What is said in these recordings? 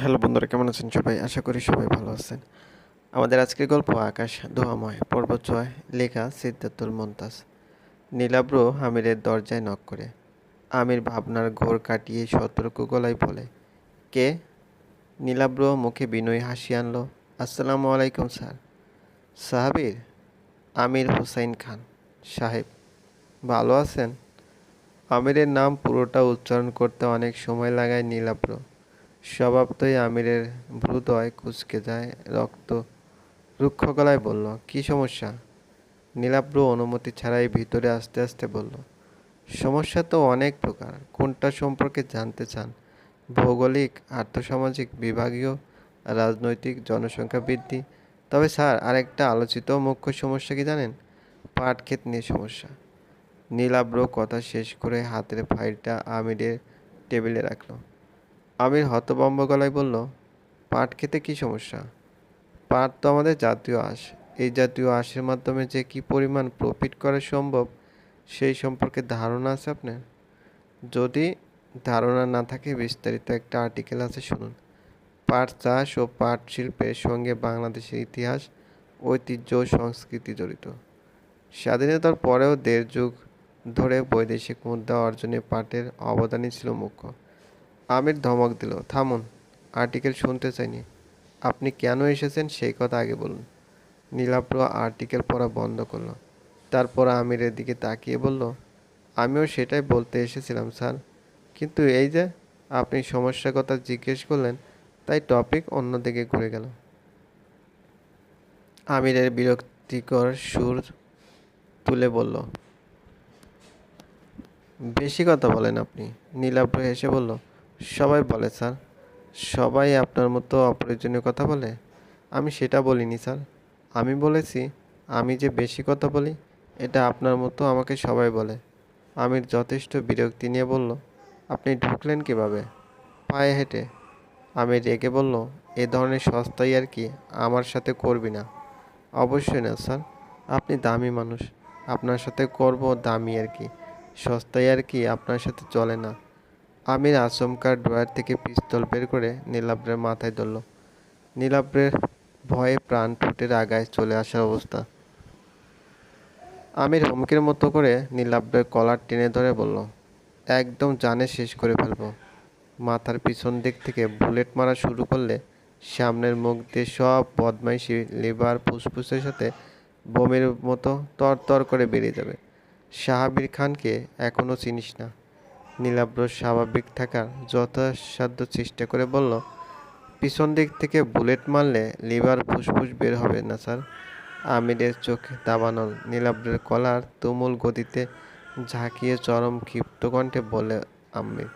Hello বন্ধুরা, কেমন আছেন সবাই? আশা করি সবাই ভালো আছেন। আমাদের আজকের গল্প আকাশ দোয়াময় পর্ব ছয়, লেখা সিদ্ধার্থুল মন্তাজ। নীলাব্র আমিরের দরজায় নক করে। আমির ভাবনার ঘোর কাটিয়ে সতর্ক গলায় বলে, কে? নীলাব্র মুখে বিনয় হাসি আনলো, আসসালামু আলাইকুম, স্যার। সাহাবির? আমির হুসাইন খান, সাহেব। ভালো আছেন? আমিরের নাম পুরোটা উচ্চারণ করতে অনেক সময় লাগায় নীলাব্র স্বভাবতই আমিরের ভ্রুদয় কুচকে যায় রক্ত। রুক্ষ গলায় বলল, কি সমস্যা? নীলাব্র অনুমতি ছাড়াই ভিতরে আস্তে আস্তে বলল, সমস্যা তো অনেক প্রকার। কোনটা সম্পর্কে জানতে চান? ভৌগোলিক, আর্থসামাজিক, বিভাগীয়, রাজনৈতিক, জনসংখ্যা বৃদ্ধি। তবে স্যার, আরেকটা আলোচিত মুখ্য সমস্যা কি জানেন? পাট ক্ষেত নিয়ে সমস্যা। নীলাব্র কথা শেষ করে হাতের ফাইলটা আমিরের টেবিলে রাখল। আমির হতবম্ব গলায় বলল, পাট খেতে কী সমস্যা? পাট তো আমাদের জাতীয় আঁশ। এই জাতীয় আঁশের মাধ্যমে যে কী পরিমাণ প্রফিট করা সম্ভব, সেই সম্পর্কে ধারণা আছে আপনার? যদি ধারণা না থাকে, বিস্তারিত একটা আর্টিকেল আছে, শুনুন। পাট চাষ ও পাট শিল্পের সঙ্গে বাংলাদেশের ইতিহাস, ঐতিহ্য সংস্কৃতি জড়িত। স্বাধীনতার পরেও দেড় যুগ ধরে বৈদেশিক মুদ্রা অর্জনে পাটের অবদানই ছিল মুখ্য। আমির ধমক দিল, থামুন, আর্টিকেল শুনতে চাইনি। আপনি কেন এসেছেন সেই কথা আগে বলুন। নীলাপ্র আর্টিকেল পড়া বন্ধ করল। তারপর আমিরের দিকে তাকিয়ে বলল, আমিও সেটাই বলতে এসেছিলাম, স্যার। কিন্তু এই যে আপনি সমস্যার কথা জিজ্ঞেস করলেন, তাই টপিক অন্যদিকে ঘুরে গেল। আমিরের বিরক্তিকর সুর তুলে বলল, বেশি কথা বলেন আপনি। নীলাব্র হেসে বলল সবাই বলে, স্যার। সবাই আপনার মতো অপ্রয়োজনীয় কথা বলে? আমি সেটা বলিনি, স্যার। আমি বলেছি, আমি যে বেশি কথা বলি, এটা আপনার মতো আমাকে সবাই বলে। আমির যথেষ্ট বিরক্তি নিয়ে বলল, আপনি ঢুকলেন কীভাবে? পায়ে হেঁটে আমি রেগে বলল, এ ধরনের সস্তাই আর কি আমার সাথে করবি না। অবশ্যই না, স্যার। আপনি দামি মানুষ। আপনার সাথে করব দামি আর কি। সস্তাই আর কি আপনার সাথে চলে না। আমির আচমকা ড্রয়ার থেকে পিস্তল বের করে নীলাব্রের মাথায় ধরল। নীলাব্রের ভয়ে প্রাণ ঠোঁটের আগায় চলে আসার অবস্থা। আমির হুমকির মতো করে নীলাব্রের কলার টেনে ধরে বলল, একদম জানে শেষ করে ফেলব। মাথার পিছন দিক থেকে বুলেট মারা শুরু করলে সামনের মুখ দিয়ে সব বদমাইশি লিভার ফুসফুসের সাথে বমির মতো তর তর করে বেরিয়ে যাবে। সাহাবির খানকে এখনও চিনিস না। নীলাব্র স্বাভাবিক থাকার যথাসাধ্য চেষ্টা করে বলল, পিছন দিক থেকে বুলেট মারলে লিভার ফুসফুস বের হবে না, স্যার। আমিরের চোখে দাবানো নীলাব্রের কলার তুমুল গতিতে ঝাঁকিয়ে চরম ক্ষিপ্ত কণ্ঠে বলে আমির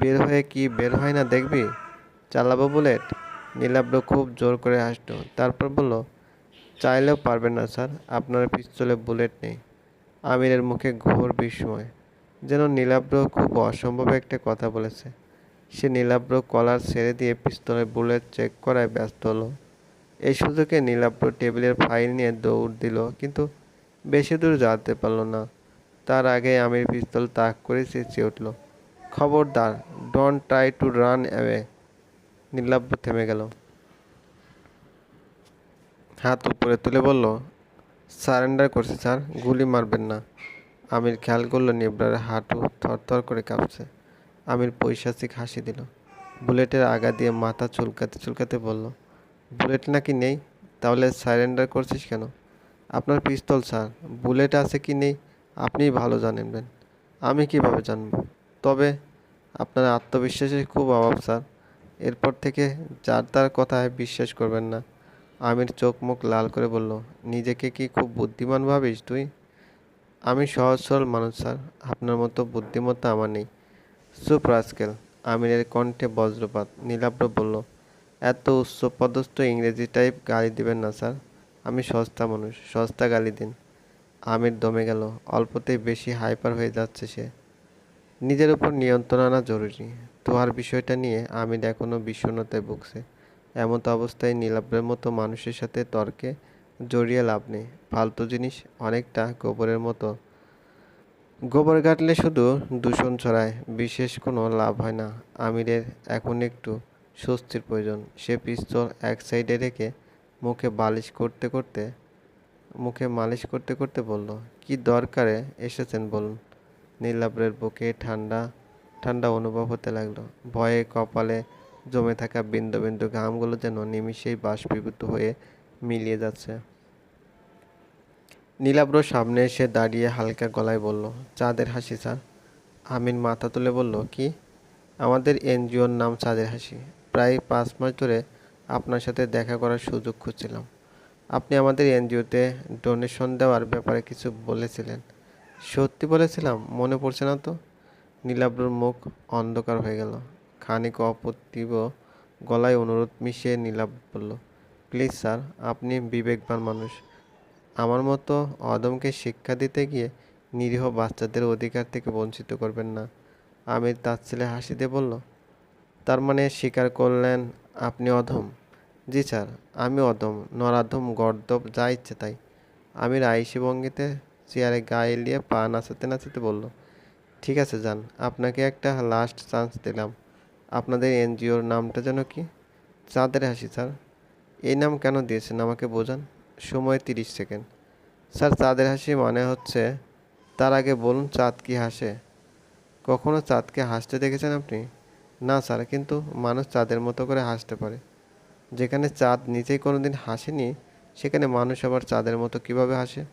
বের হয়ে কি বের হয় না দেখবি? চালাবো বুলেট? নীলাব্র খুব জোর করে হাসতো তারপর বলল, চাইলেও পারবেন না, স্যার। আপনার পিস্তলে বুলেট নেই। আমিরের মুখে ঘোর বিস্ময়। যেন নীলাব্র খুব অসম্ভব একটা কথা বলেছে। সে নীলাব্র কলার ছেড়ে দিয়ে পিস্তলের বুলেট চেক করায় ব্যস্ত হলো। এই সুযোগে নীলাব্র টেবিলের ফাইল নিয়ে দৌড় দিল, কিন্তু বেশি দূর যেতে পারল না। তার আগে আমির পিস্তল তাক করে চেঁচিয়ে উঠল, খবরদার, don't try to run away. Nilabra থেমে গেল। হাত উপরে তুলে বলল, সারেন্ডার করছি স্যার, গুলি মারবেন না। আমির খেয়াল করল নিবরার হাঁটু থরথর করে কাঁপছে। আমির পৈশাচিক হাসি দিল। বুলেটের আগা দিয়ে মাথা চুলকাতে চুলকাতে বলল, বুলেট নাকি নেই? তাহলে সারেন্ডার করছিস কেন? আপনার পিস্তল, স্যার। বুলেট আছে কি নেই, আপনিই ভালো জানেন আমি কীভাবে জানব? তবে আপনার আত্মবিশ্বাসের খুব অভাব, স্যার। এরপর থেকে যার তার কথায় বিশ্বাস করবেন না। আমির চোখ মুখ লাল করে বলল, নিজেকে কি খুব বুদ্ধিমান ভাবিস তুই? আমি সহজ, সরল মানুষ, স্যার। আপনার মতো বুদ্ধিমত্তা আমার নেই। চুপ রাজকেল আমিরের কণ্ঠে বজ্রপাত। নীলাব্র বলল, এত উচ্চপদস্থ ইংরেজি টাইপ গালি দিবেন না, স্যার। আমি সস্তা মানুষ, সস্তা গালি দিন। আমির দমে গেল। অল্পতেই বেশি হাইপার হয়ে যাচ্ছে সে। নিজের উপর নিয়ন্ত্রণ আনা জরুরি। তোহার বিষয়টা নিয়ে আমির এখনও বিষণ্ণতায় ভুগছে। এমতো অবস্থায় নীলাব্রের মতো মানুষের সাথে তর্কে জড়িয়ে লাভ নেই। ফালতু জিনিস অনেকটা গোবরের মতো। গোবর কাটলে শুধু দূষণ ছড়ায়, বিশেষ কোনো লাভ হয় না। আমিরের এখন একটু স্বস্তির প্রয়োজন। সে পিস্তল এক সাইডে রেখে মুখে বালিশ করতে করতে, মুখে মালিশ করতে করতে বলল, কি দরকারে এসেছেন বলুন। নীলাব্রের বুকে ঠান্ডা ঠান্ডা অনুভব হতে লাগল। ভয়ে কপালে জমে থাকা বিন্দু বিন্দু ঘামগুলো যেন নিমিষেই বাষ্পীভূত হয়ে মিলিয়ে যাচ্ছে। নীলাব্র সামনে এসে দাঁড়িয়ে হালকা গলায় বলল, চাঁদের হাসি, স্যার। আমিন মাথা তুলে বলল, কি? আমাদের এনজিওর নাম চাঁদের হাসি। প্রায় পাঁচ মাস ধরে আপনার সাথে দেখা করার সুযোগ খুঁজছিলাম। আপনি আমাদের এনজিওতে ডোনেশন দেওয়ার ব্যাপারে কিছু বলেছিলেন। সত্যি বলেছিলাম? মনে পড়ছে না তো? নীলাব্রর মুখ অন্ধকার হয়ে গেল। খানিক অপ্রতিভ গলায় অনুরোধ মিশিয়ে নীলাব বলল প্লিজ স্যার, আপনি বিবেকবান মানুষ। আমার মতো অদমকে শিক্ষা দিতে গিয়ে নিরীহ বাচ্চাদের অধিকার থেকে বঞ্চিত করবেন না। আমির তার ছেলে হাসি দিয়ে বলল, তার মানে স্বীকার করলেন আপনি অধম? জি স্যার, আমি অধম, নরাধম গর্দব যা ইচ্ছে তাই। আমির আইসি ভঙ্গিতে চেয়ারে গায়ে এলিয়ে পা নাচাতে নাচাতে বলল, ঠিক আছে যান, আপনাকে একটা লাস্ট চান্স দিলাম। আপনাদের এনজিওর নামটা যেন কি? চাঁদের হাসি স্যার। এই নাম কেন দিয়েছেন? আমাকে বোঝান। সময় তিরিশ সেকেন্ড। স্যার, চাঁদের হাসি মানে হচ্ছে, তার আগে বলুন চাঁদ কি হাসে। কখনো চাঁদকে হাসতে দেখেছেন আপনি? না স্যার, কিন্তু মানুষ চাঁদের মতো করে হাসতে পারে। যেখানে চাঁদ নিজেই কোনো দিন হাসেনি, সেখানে মানুষ আবার চাঁদের মতো কীভাবে হাসে?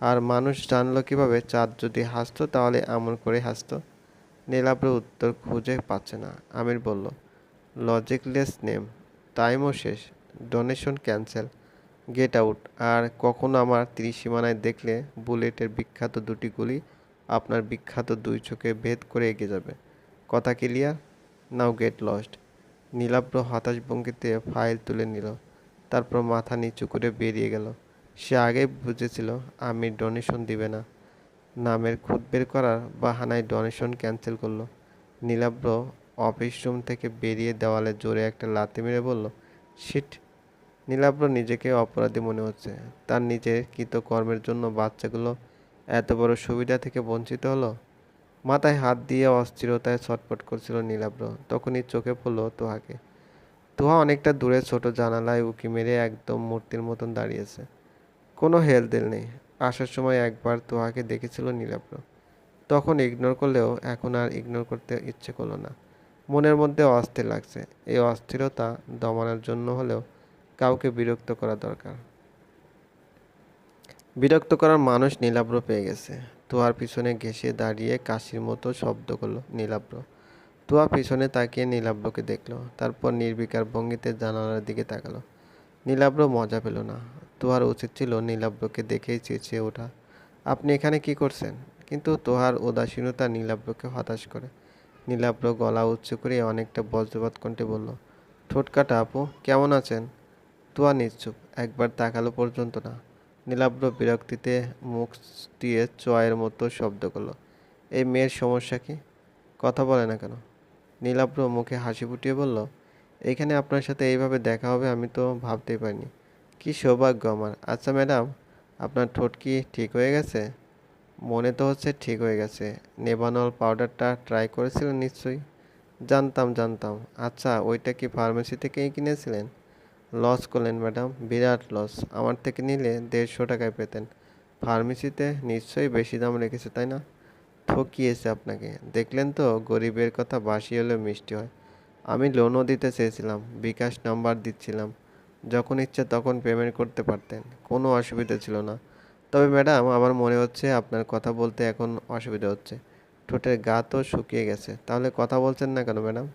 আর মানুষ জানলো কীভাবে চাঁদ যদি হাসতো, তাহলে এমন করে হাসতো? নীলাব্র উত্তর খুঁজে পাচ্ছে না। আমির বলল লজিকলেস নেম টাইমও শেষ। ডোনেশন ক্যান্সেল গেট আউট আর কখনো আমার ত্রিসীমানায় দেখলে বুলেটের বিখ্যাত দুটি গুলি আপনার বিখ্যাত দুই চোখে ভেদ করে এগিয়ে যাবে। কথা clear now get lost Nilabhra হতাশ ভঙ্গিতে ফাইল তুলে নিল, তারপর মাথা নিচু করে বেরিয়ে গেল। সে আগেই বুঝেছিল, আমি ডোনেশন দিবে না। নামের খুদ বের করার বাহানায় ডোনেশন ক্যান্সেল করল। নীলাব্র অফিস রুম থেকে বেরিয়ে দেওয়ালে জোরে একটা লাথি মেরে বলল শিট নীলাব্র নিজেকে অপরাধী মনে হচ্ছে। তার নিজের কৃতকর্মের জন্য বাচ্চাগুলো এত বড় সুবিধা থেকে বঞ্চিত হলো? মাথায় হাত দিয়ে অস্থিরতায় ছটফট করছিল নীলাব্র। তখনই চোখে পড়ল তোহাকে। তোহা অনেকটা দূরে ছোট জানালায় উকি মেরে একদম মূর্তির মতন দাঁড়িয়েছে। কোনো হেলদেল নেই। আসার সময় একবার তোহাকে দেখেছিল নীলাব্র। তখন ইগনোর করলেও এখন আর ইগনোর করতে ইচ্ছে করল না। মনের মধ্যে অস্থির লাগছে। এই অস্থিরতা দমানোর জন্য হলেও কাউকে বিরক্ত করা দরকার। বিরক্ত করার মানুষ নীলাব্র পেয়ে গেছে। তোয়ার পিছনে ঘেঁষে দাঁড়িয়ে কাশির মতো শব্দ করল নীলাব্র। তোয়া পিছনে তাকিয়ে নীলাব্রকে দেখল, তারপর নির্বিকার ভঙ্গিতে জানালার দিকে তাকালো। নীলাব্র মজা পেল না। তোহার উচিত ছিল নীলাব্রকে দেখেই চেঁচিয়ে ওঠা। আপনি এখানে কি করছেন? কিন্তু তোহার উদাসীনতা নীলাব্রকে হতাশ করে। নীলাব্র গলা উচ্চ করে অনেকটা বজ্রপাত কণ্ঠে বলল, ঠোঁট কাটা আপু, কেমন আছেন? তোয়া নিশ্চুপ একবার তাকালো পর্যন্ত না। নীলাব্র বিরক্তিতে মুখ দিয়ে চয়ের মতো শব্দ করল, এই মেয়ের সমস্যা কি? কথা বলে না কেন? নীলাব্র মুখে হাসি ফুটিয়ে বলল, এইখানে আপনার সাথে এইভাবে দেখা হবে আমি তো ভাবতেই পারিনি। কি সৌভাগ্য আমার। আচ্ছা ম্যাডাম, আপনার ঠোঁট কি ঠিক হয়ে গেছে? মনে তো হচ্ছে ঠিক হয়ে গেছে। নেবানল পাউডারটা ট্রাই করেছিলেন নিশ্চয়ই? জানতাম জানতাম। আচ্ছা ওইটা কি ফার্মেসি থেকেই কিনেছিলেন? লস করলেন ম্যাডাম, বিরাট লস। আমার থেকে নিলে দেড়শো টাকায় পেতেন। ফার্মেসিতে নিশ্চয়ই বেশি দাম রেখেছে, তাই না? ঠকিয়েছে আপনাকে। দেখলেন তো, গরিবের কথা বাসি হলেও মিষ্টি হয়। আমি লোনও দিতে চেয়েছিলাম, বিকাশ নাম্বার দিচ্ছিলাম। যখন ইচ্ছে তখন পেমেন্ট করতে পারতেন, কোনো অসুবিধা ছিল না। তবে ম্যাডাম, আমার মনে হচ্ছে আপনার কথা বলতে এখন অসুবিধা হচ্ছে। ঠোঁটের গা তো শুকিয়ে গেছে। তাহলে কথা বলছেন না কেন ম্যাডাম?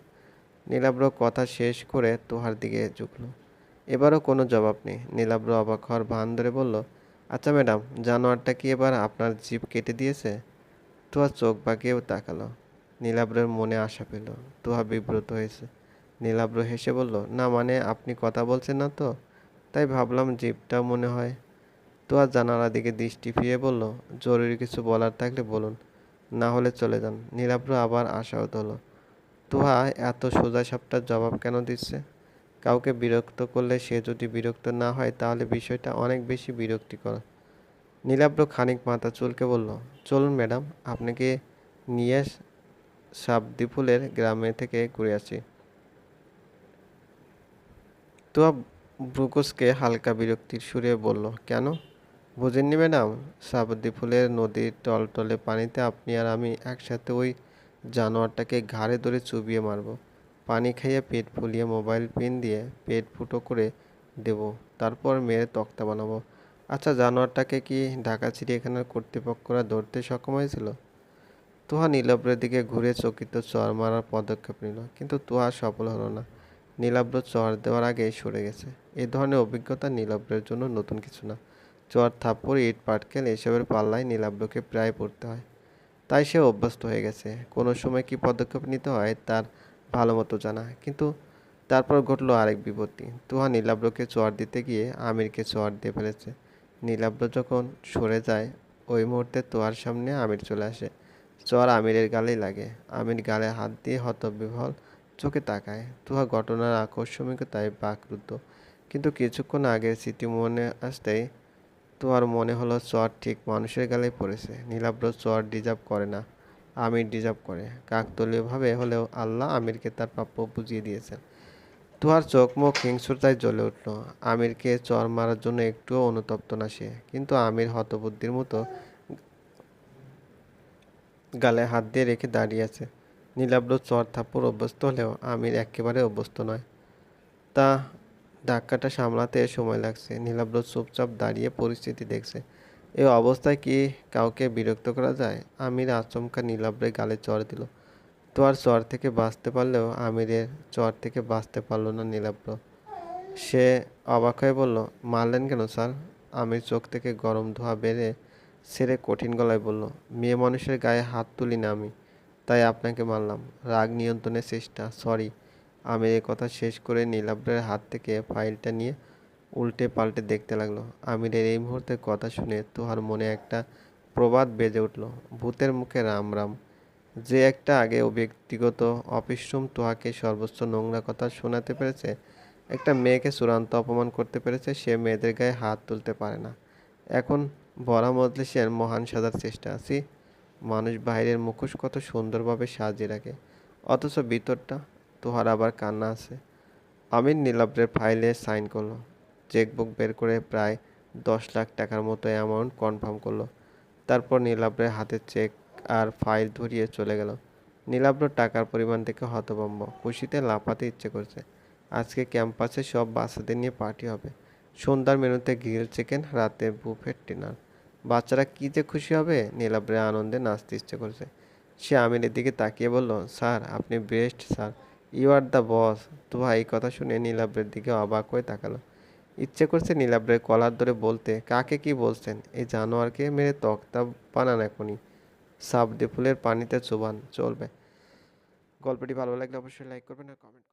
নীলাব্র কথা শেষ করে তোহার দিকে ঝুঁকলো। এবারও কোনো জবাব নেই। নীলাব্র অবাক হওয়ার ভান ধরে বলল আচ্ছা ম্যাডাম, জানোয়ারটা কি এবার আপনার জিপ কেটে দিয়েছে? তোহা চোখ বাঁকিয়েও তাকালো। নীলাব্রের মনে আশা পেল, তোহা বিব্রত হয়েছে। নীলাব্র হেসে বলল, না মানে আপনি কথা বলছেন না তো? তাই ভাবলাম জিপটা মনে হয়। তোহা জানালার দিকে দৃষ্টি ফিরে বলল, জরুরি কিছু বলার থাকলে বলুন। না হলে চলে যান। নীলাব্র আবার আশাহত হলো, তোহা এত সোজা সাপটার জবাব কেন দিচ্ছে? কাউকে বিরক্ত করলে সে যদি বিরক্ত না হয়, তাহলে বিষয়টা অনেক বেশি বিরক্তিকর। নীলাব্র খানিক মাথা চুলকে বলল, চলুন ম্যাডাম, আপনাকে নিয়ে সাবদিপুলের গ্রামে থেকে ঘুরে আসি। তুয়া ব্রুকসকে হালকা বিরক্তির সুরে বলল, কেন? বুঝেননি ম্যাডাম সাবদ্বী ফুলের নদীর টলটলে পানিতে আপনি আর আমি একসাথে ওই জানোয়ারটাকে ঘাড়ে ধরে চুবিয়ে মারব। পানি খাইয়ে পেট ফুলিয়ে মোবাইল পিন দিয়ে পেট ফুটো করে দেব। তারপর মেরে তক্তা বানাবো। আচ্ছা জানোয়ারটাকে কি ঢাকা চিড়িয়াখানার কর্তৃপক্ষরা ধরতে সক্ষম হয়েছিল? তুহা নীলাব্রের দিকে ঘুরে চকিত চর মারার পদক্ষেপ নিল, কিন্তু তুহা সফল হলো না। নীলাব্র চর দেওয়ার আগে সরে গেছে। এ ধরনের অভিজ্ঞতা নীলাব্রের জন্য নতুন কিছু না। চর থাপ্পড়, ইট পাটকেল এসবের পাল্লায় নীলাব্রকে প্রায় পড়তে হয়। তাই সে অভ্যস্ত হয়ে গেছে। কোনো সময় কি পদক্ষেপ নিতে হয়, তার ভালো মতো জানা। কিন্তু তারপর ঘটলো আরেক বিপত্তি। তুহা নীলাব্রকে চর দিতে গিয়ে আমিরকে চর দিয়ে ফেলেছে। নীলাব্র যখন সরে যায়, ওই মুহূর্তে তোয়ার সামনে আমির চলে আসে। চর আমিরের গালেই লাগে। আমির গালে হাত দিয়ে হতবিহ্বল চোখে তাকায়। তুহা ঘটনার আকস্মিকতায় বাকরুদ্ধ। কিন্তু কিছুক্ষণ আগে স্মৃতি মনে আসতেই তোয়ার মনে হলো চর ঠিক মানুষের গালেই পড়েছে। নীলাব্র চর ডিজার্ভ করে না। আমির ডিজার্ভ করে। কাকতলীয়ভাবে হলেও আল্লাহ আমিরকে তার প্রাপ্য বুঝিয়ে দিয়েছেন। তুহার চোখ মুখ হিংস্রতায় জ্বলে উঠল। আমিরকে চর মারার জন্য একটুও অনুতপ্ত না সে। কিন্তু আমির হতবুদ্ধির মতো গালে হাত দিয়ে রেখে দাঁড়িয়ে আছে। নীলাব্র চর থাপ্পড় অভ্যস্ত হলেও আমির একেবারে অভ্যস্ত নয়। তা ধাক্কাটা সামলাতে সময় লাগছে। নীলাব্র চুপচাপ দাঁড়িয়ে পরিস্থিতি দেখছে। এই অবস্থায় কি কাউকে বিরক্ত করা যায়? আমির আচমকা নীলাব্রে গালে চড় দিল। আর চর থেকে বাঁচতে পারলেও আমিরের চর থেকে বাঁচতে পারল না নীলাব্র। সে অবাক হয়ে বলল, মারলেন কেন স্যার? আমির চোখ থেকে গরম ধোঁয়া বেড়ে সেরে কঠিন গলায় বলল, মেয়ে মানুষের গায়ে হাত তুলি না আমি, তাই আপনাকে মারলাম। রাগ নিয়ন্ত্রণের চেষ্টা, সরি। আমি এ কথা শেষ করে নীলাব্রের হাত থেকে ফাইলটা নিয়ে উল্টে পাল্টে দেখতে লাগল। আমিরের এই মুহূর্তে কথা শুনে তোহার মনে একটা প্রবাদ বেজে উঠল। ভূতের মুখে রাম রাম। যে একটা আগে ও ব্যক্তিগত অপিশ্রম তোহাকে সর্বোচ্চ নোংরা কথা শোনাতে পেরেছে, একটা মেয়েকে চূড়ান্ত অপমান করতে পেরেছে, সে মেয়েদের গায়ে হাত তুলতে পারে না। এখন বরা মজলিসের মহান সাজার চেষ্টা। আছি মানুষ বাইরের মুখোশ কত সুন্দরভাবে সাজিয়ে রাখে। অথচ ভিতরটা তোহার আবার কান্না আছে। আমির নীলাব্রের ফাইলে সাইন করল। চেকবুক বের করে প্রায় দশ লাখ টাকার মতো অ্যামাউন্ট কনফার্ম করল। তারপর নীলাব্রের হাতে চেক আর ফাইল ধরিয়ে চলে গেল। নীলাব্র টাকার পরিমাণ দেখে হতভম্ব। খুশিতে লাফাতে ইচ্ছে করছে। আজকে ক্যাম্পাসে সব বাচ্চাদের নিয়ে পার্টি হবে। সন্ধ্যার মেনুতে গ্রিল চিকেন রাতে বুফের ডিনার বাচ্চারা কী যে খুশি হবে? নীলাব্রে আনন্দে নাচতে ইচ্ছে করছে। সে আমিরের দিকে তাকিয়ে বলল, স্যার, আপনি best sir. You are the boss তো এই কথা শুনে নীলাব্রের দিকে অবাক হয়ে তাকালো। ইচ্ছে করছে নীলাব্রের কলার ধরে বলতে, কাকে কি বলছেন? এই জানোয়ারকে মেরে তক্তা বানান এখনই। সাবদে ফুলের পানিতে চোবান, চলবে। গল্পটি ভালো লাগলে অবশ্যই লাইক করবেন আর কমেন্ট